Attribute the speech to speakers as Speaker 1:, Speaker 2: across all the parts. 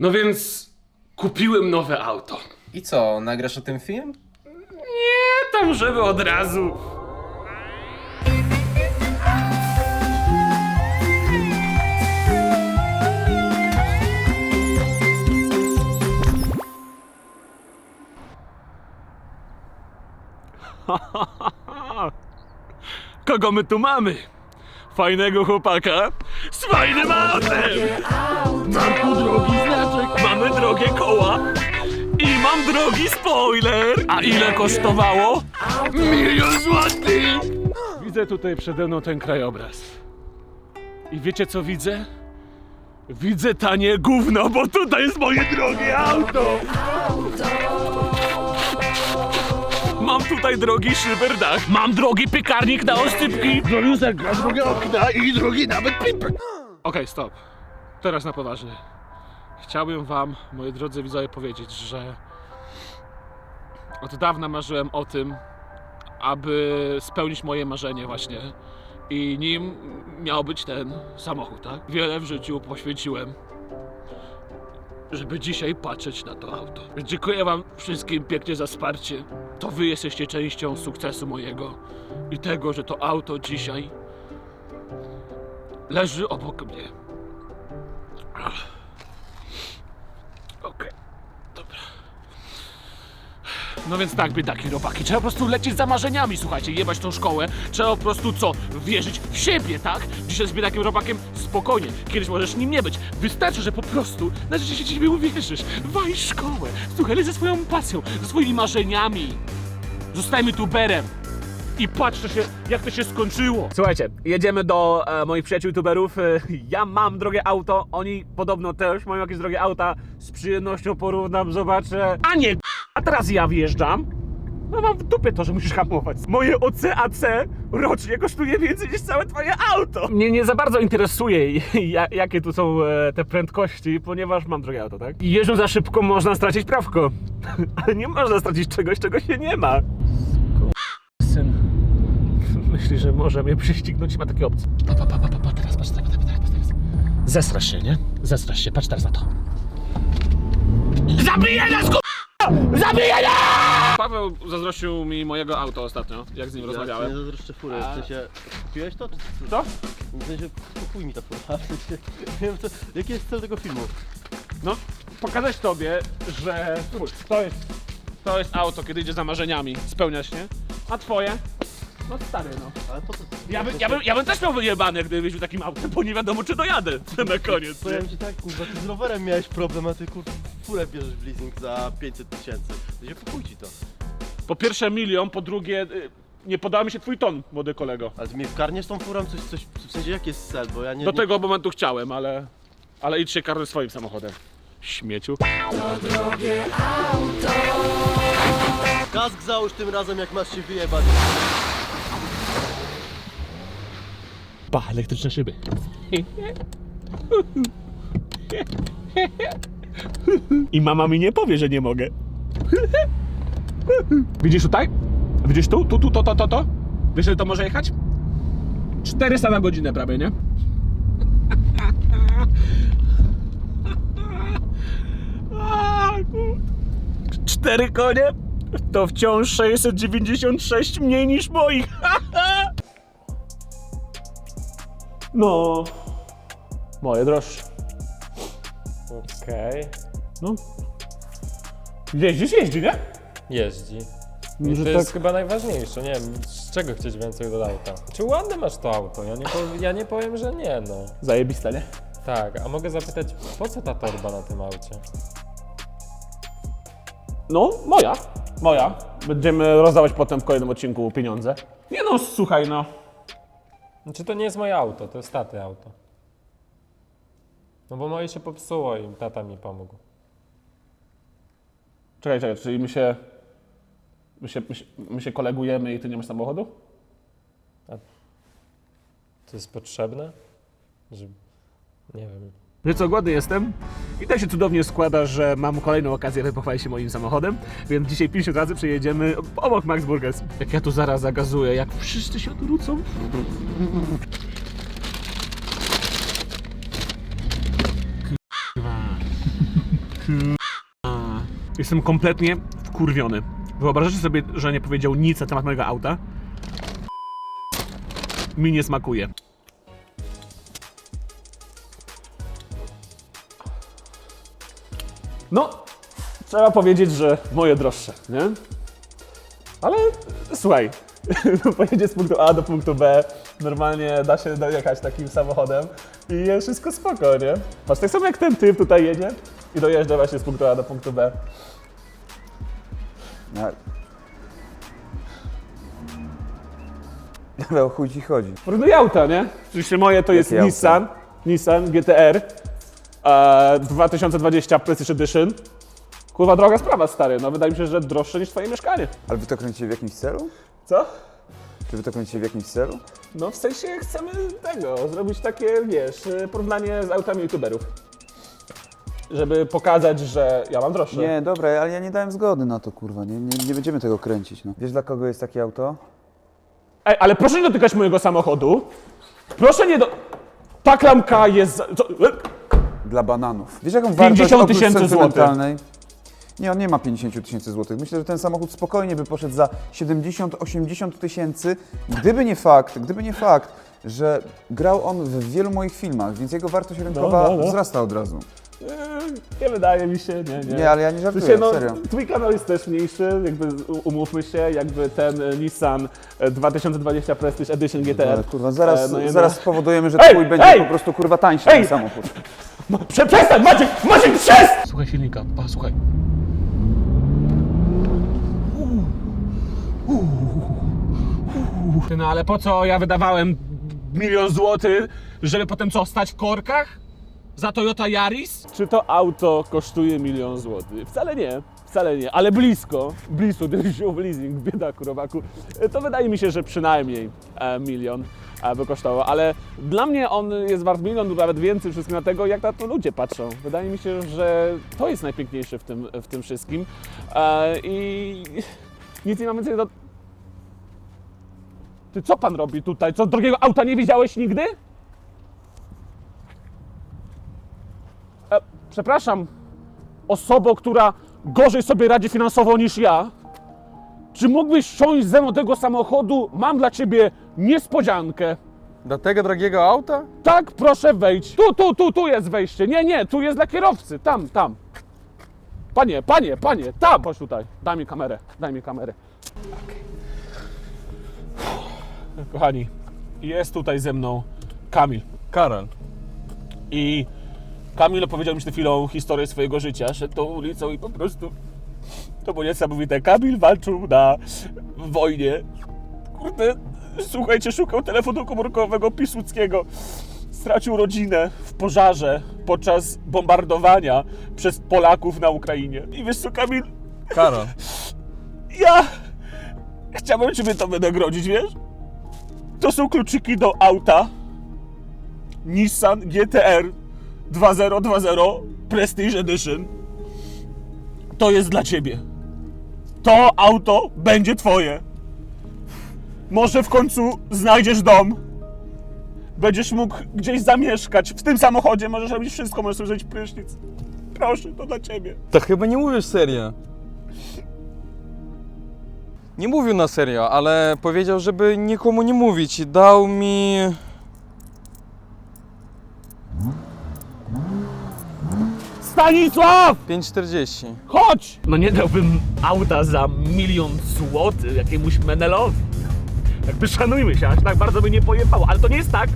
Speaker 1: No więc kupiłem nowe auto.
Speaker 2: I co, nagrasz o tym film?
Speaker 1: Nie tam, żeby od razu. Kogo my tu mamy? Fajnego chłopaka z fajnym autem! Mam tu drogi mamy drogie koła i mam drogi spoiler! A ile kosztowało? Milion złotych! Widzę tutaj przede mną ten krajobraz. I wiecie co widzę? Widzę tanie gówno, bo tutaj jest moje drogie auto! Mam tutaj drogi szyberdach, mam drogi piekarnik na osypki, drogi zegar, drogie okna i drogi nawet pimpek. Okej, stop. Teraz na poważnie. Chciałbym wam, moi drodzy widzowie, powiedzieć, że od dawna marzyłem o tym, aby spełnić moje marzenie właśnie. I nim miał być ten samochód, tak? Wiele w życiu poświęciłem, żeby dzisiaj patrzeć na to auto. Dziękuję wam wszystkim pięknie za wsparcie. To wy jesteście częścią sukcesu mojego i tego, że to auto dzisiaj leży obok mnie. Ach. Okej, dobra. No więc tak, biedaki robaki, trzeba po prostu lecieć za marzeniami, słuchajcie, jebać tą szkołę, trzeba po prostu co? Wierzyć w siebie, tak? Dzisiaj z biedakiem robakiem spokojnie, kiedyś możesz nim nie być, wystarczy, że po prostu na rzeczy się ciebie uwierzysz, waj szkołę, słuchaj, leć ze swoją pasją, ze swoimi marzeniami, zostajmy tuberem. I patrzcie się, jak to się skończyło. Słuchajcie, jedziemy do e, moich przyjaciół youtuberów. E, ja mam drogie auto, oni podobno też mają jakieś drogie auta. Z przyjemnością porównam, zobaczę. A nie, a teraz ja wjeżdżam. No mam w dupie to, że musisz hamować. Moje OCAC rocznie kosztuje więcej niż całe twoje auto. Mnie nie za bardzo interesuje, ja- jakie tu są e, te prędkości, ponieważ mam drogie auto, tak? I jeżdżąc za szybko można stracić prawko. Ale nie można stracić czegoś, czego się nie ma. Syn myśli, że może mnie prześcignąć i ma takie opcje. Pa, pa, pa, pa, pa, pa, teraz, patrz, teraz, teraz, teraz, teraz. Zestrasz się, nie? Zestrasz się, patrz teraz na to. Zabiję nas, ku... Zabiję! Paweł zazdrościł mi mojego auto ostatnio, jak z nim
Speaker 3: Ja
Speaker 1: rozmawiałem.
Speaker 3: nie zazdroszczę furę, w sensie... Kupiłeś to? Czy,
Speaker 1: Co?
Speaker 3: w sensie, kupuj mi ta fura. W sensie, nie wiem, co, jaki jest cel tego filmu?
Speaker 1: No, pokazać tobie, że spójrz, to jest, to jest auto, kiedy idzie za marzeniami, spełniasz, nie? A twoje? No stary, no.
Speaker 3: Ale po co?
Speaker 1: Ja, by, ja, bym, ja bym też miał wyjebane, gdybym jeździł takim autem, bo nie wiadomo, czy dojadę na koniec. nie?
Speaker 3: Powiem ci tak, kurwa, ty z rowerem miałeś problem, a ty kurwa furę bierzesz w leasing za 500 tysięcy. To się to.
Speaker 1: Po pierwsze milion, po drugie y, nie podał mi się twój ton, młody kolego.
Speaker 3: Ale ty mnie wkarniesz tą furą? Coś, coś, w sensie, jaki jest cel? Bo ja nie...
Speaker 1: Do
Speaker 3: nie...
Speaker 1: tego momentu chciałem, ale... Ale idź się karny swoim samochodem. Śmieciu.
Speaker 3: Kask załóż tym razem, jak masz się wyjebać.
Speaker 1: Pa, elektryczne szyby. I mama mi nie powie, że nie mogę. Widzisz tutaj? Widzisz tu? Tu, tu, to, to, to, to? Wiesz, że to może jechać? 400 na godzinę prawie, nie? Cztery konie? To wciąż 696 mniej niż moich. No. Moje droższe.
Speaker 4: Okej.
Speaker 1: No. Jeździsz, jeździ, nie?
Speaker 4: Jeździ. I to
Speaker 1: tak-
Speaker 4: jest chyba najważniejsze. Nie wiem, z czego chcieć więcej do auta. Czy ładne masz to auto? Ja nie, pow- ja nie powiem, że nie, no.
Speaker 1: Zajebiste, nie?
Speaker 4: Tak, a mogę zapytać, po co ta torba na tym aucie?
Speaker 1: No, moja. Moja. Będziemy rozdawać potem w kolejnym odcinku pieniądze. Nie no, słuchaj, no.
Speaker 4: Czy to nie jest moje auto, to jest taty auto. No bo moje się popsuło i tata mi pomógł.
Speaker 1: Czekaj, czekaj, czyli my się... My się, my się, my się kolegujemy i ty nie masz samochodu?
Speaker 4: To jest potrzebne? Że... Nie wiem.
Speaker 1: Wie co, głodny jestem. I tak się cudownie składa, że mam kolejną okazję, by pochwalić się moim samochodem, więc dzisiaj 50 razy przejedziemy obok Max Burgers. Jak ja tu zaraz zagazuję, jak wszyscy się odwrócą. Jestem kompletnie wkurwiony. Wyobrażacie sobie, że nie powiedział nic na temat mojego auta? Mi nie smakuje. No, trzeba powiedzieć, że moje droższe, nie? Ale słuchaj, pojedzie z punktu A do punktu B, normalnie da się dojechać takim samochodem i jest wszystko spoko, nie? Patrz, tak samo jak ten typ tutaj jedzie i dojeżdża właśnie z punktu A do punktu B.
Speaker 5: No. Ale o chuj ci chodzi.
Speaker 1: Porównuj auta, nie? Oczywiście moje to jest
Speaker 5: Jakie auto?
Speaker 1: Nissan, Nissan GTR e, 2020 Prestige Edition. Kurwa, droga sprawa, stary. No wydaje mi się, że droższe niż twoje mieszkanie.
Speaker 5: Ale wy to kręcicie w jakimś celu?
Speaker 1: Co?
Speaker 5: Czy wy to kręcicie w jakimś celu?
Speaker 1: No w sensie chcemy tego, zrobić takie, wiesz, porównanie z autami youtuberów. Żeby pokazać, że ja mam droższe.
Speaker 5: Nie, dobra, ale ja nie dałem zgody na to, kurwa, nie, nie, nie będziemy tego kręcić, no. Wiesz dla kogo jest takie auto?
Speaker 1: Ej, ale proszę nie dotykać mojego samochodu. Proszę nie do... Ta klamka jest... za- Co? E,
Speaker 5: Dla bananów. Wiesz jaką wartość
Speaker 1: 50
Speaker 5: oprócz
Speaker 1: tysięcy
Speaker 5: sentymentalnej? Nie, on nie ma 50 tysięcy złotych. Myślę, że ten samochód spokojnie by poszedł za 70-80 tysięcy, gdyby nie fakt, gdyby nie fakt, że grał on w wielu moich filmach, więc jego wartość rynkowa
Speaker 1: no, no.
Speaker 5: wzrasta od razu.
Speaker 1: E, Nie wydaje mi się, nie, nie.
Speaker 5: Nie, ale ja nie
Speaker 1: W
Speaker 5: żartuję,
Speaker 1: sensie, no,
Speaker 5: serio.
Speaker 1: twój kanał jest też mniejszy, jakby umówmy się, jakby ten e, Nissan e, 2020 Prestige Edition GTR.
Speaker 5: Ale kurwa, zaraz,
Speaker 1: E, no jednak-
Speaker 5: zaraz spowodujemy, że
Speaker 1: Ej,
Speaker 5: twój będzie
Speaker 1: ej!
Speaker 5: po prostu kurwa tańszy
Speaker 1: Ej!
Speaker 5: ten samochód.
Speaker 1: Prze, przestań, Maciek! Maciek, przestań! Słuchaj silnika, pa, słuchaj. Ty, No ale po co ja wydawałem milion złotych, żeby potem co, stać w korkach? Za Toyota Yaris? Czy to auto kosztuje milion złotych? Wcale nie, wcale nie, ale blisko, blisko, gdybyś wziął w leasing, biedaku, robaku, to wydaje mi się, że przynajmniej e, milion e, by kosztował, ale dla mnie on jest wart milion lub nawet więcej, wszystkim dlatego, jak na to ludzie patrzą. Wydaje mi się, że to jest najpiękniejsze w tym, w tym wszystkim e, i nic nie mam więcej do... Ty co pan robi tutaj? Co, drogiego auta nie widziałeś nigdy? E, przepraszam, osobo, która gorzej sobie radzi finansowo niż ja, czy mógłbyś wsiąść ze mną do tego samochodu? Mam dla ciebie niespodziankę.
Speaker 6: Do tego drogiego auta?
Speaker 1: Tak, proszę wejdź. Tu, tu, tu, tu jest wejście. Nie, nie, tu jest dla kierowcy. Tam, tam. Panie, panie, panie, tam. Chodź tutaj. Daj mi kamerę, daj mi kamerę. Kochani, jest tutaj ze mną Kamil.
Speaker 6: Karol.
Speaker 1: I Kamil opowiedział mi przed chwilą historię swojego życia. Szedł tą ulicą i po prostu to było niesamowite. Kamil walczył na wojnie. Kurde, słuchajcie, szukał telefonu komórkowego Piłsudskiego. Stracił rodzinę w pożarze podczas bombardowania przez Polaków na Ukrainie. I wiesz co, Kamil?
Speaker 6: Karol.
Speaker 1: Ja chciałbym Ciebie to wynagrodzić, wiesz? To są kluczyki do auta Nissan GTR 2020 Prestige Edition. To jest dla Ciebie. To auto będzie Twoje. Może w końcu znajdziesz dom. Będziesz mógł gdzieś zamieszkać. W tym samochodzie możesz robić wszystko, możesz zrobić prysznic. Proszę, to dla Ciebie.
Speaker 6: To chyba nie mówisz serio. Nie mówił na serio, ale powiedział, żeby nikomu nie mówić. Dał mi...
Speaker 1: Stanisław!
Speaker 6: 5,40.
Speaker 1: Chodź! No nie dałbym auta za milion złotych jakiemuś Menelowi. Jakby szanujmy się, aż tak bardzo by nie pojebało. Ale to nie jest tak,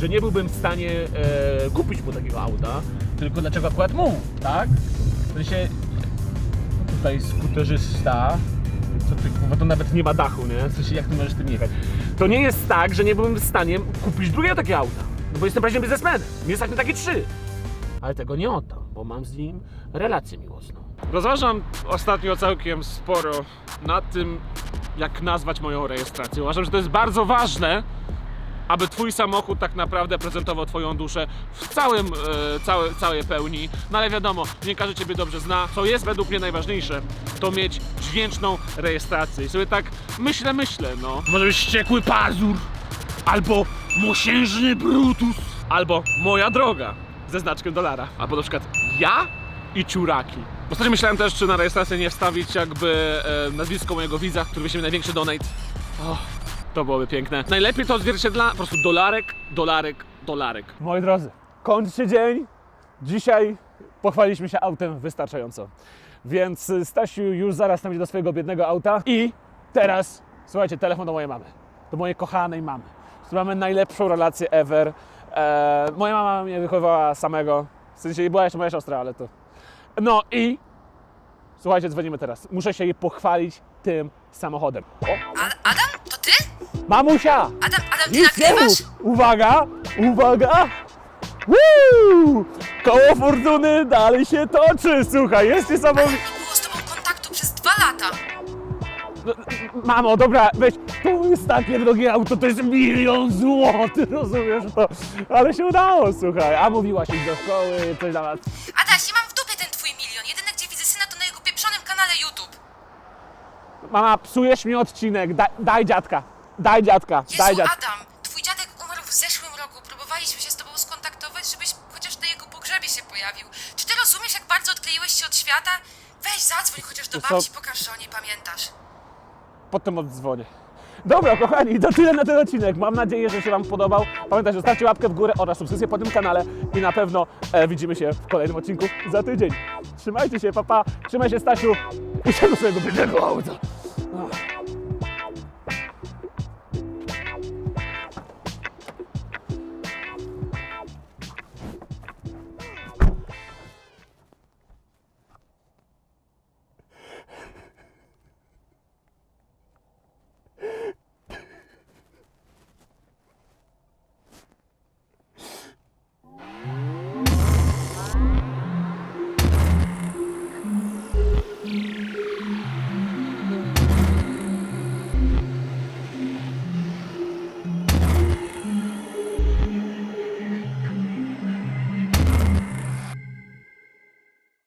Speaker 1: że nie byłbym w stanie e, kupić mu takiego auta, tylko dlaczego akurat mu, tak? W sensie tutaj skuterzysta, co ty kurwa, to nawet nie ma dachu, nie? W sensie jak ty możesz tym jechać? To nie jest tak, że nie byłbym w stanie kupić drugiego takiego auta, no bo jestem prawdziwym biznesmenem. Nie stać na takie trzy ale tego nie oddam, bo mam z nim relację miłosną. Rozważam ostatnio całkiem sporo nad tym, jak nazwać moją rejestrację. Uważam, że to jest bardzo ważne, aby twój samochód tak naprawdę prezentował twoją duszę w całym, e, całe, całej pełni. No ale wiadomo, nie każdy ciebie dobrze zna. Co jest według mnie najważniejsze, to mieć dźwięczną rejestrację. I sobie tak myślę, myślę, no. Może być wściekły pazur, albo mosiężny Brutus, albo moja droga ze znaczkiem dolara. Albo na przykład ja i ciuraki. Ostatnio myślałem też, czy na rejestrację nie wstawić jakby e, nazwisko mojego widza, który mi największy donate. O, to byłoby piękne. Najlepiej to odzwierciedla po prostu dolarek, dolarek, dolarek. Moi drodzy, kończy się dzień. Dzisiaj pochwaliśmy się autem wystarczająco. Więc y, Stasiu już zaraz tam idzie do swojego biednego auta i teraz, słuchajcie, telefon do mojej mamy. Do mojej kochanej mamy. Z mamy najlepszą relację ever. E, moja mama mnie wychowała samego. W sensie była jeszcze moja siostra, ale to... No i słuchajcie, dzwonimy teraz. Muszę się jej pochwalić tym samochodem. O,
Speaker 7: A- Adam, to ty?
Speaker 1: mamusia!
Speaker 7: Adam, Adam, ty
Speaker 1: Nic nie
Speaker 7: nagrywasz?
Speaker 1: mów! Uwaga! Uwaga! Woo! Koło fortuny dalej się toczy, słuchaj, jest niesamowite. Mamo, dobra, weź, to jest takie drogie auto, to jest milion złotych, rozumiesz to? Ale się udało, słuchaj, a mówiłaś iść do szkoły, coś dla was.
Speaker 7: Adaś, ja mam w dupie ten twój milion. Jedyne, gdzie widzę syna, to na jego pieprzonym kanale YouTube.
Speaker 1: Mama, psujesz mi odcinek, daj, daj dziadka, daj dziadka,
Speaker 7: Jezu,
Speaker 1: daj dziadka.
Speaker 7: Adam, twój dziadek umarł w zeszłym roku. Próbowaliśmy się z tobą skontaktować, żebyś chociaż na jego pogrzebie się pojawił. Czy ty rozumiesz, jak bardzo odkleiłeś się od świata? Weź, zadzwoń chociaż do
Speaker 1: Wiesz co?
Speaker 7: babci, pokaż, że o niej pamiętasz.
Speaker 1: Potem oddzwonię. Dobra, kochani, to tyle na ten odcinek. Mam nadzieję, że się Wam podobał. Pamiętajcie, zostawcie łapkę w górę oraz subskrypcję po tym kanale i na pewno e, widzimy się w kolejnym odcinku za tydzień. Trzymajcie się, papa, trzymaj się, Stasiu i do swojego biednego auta.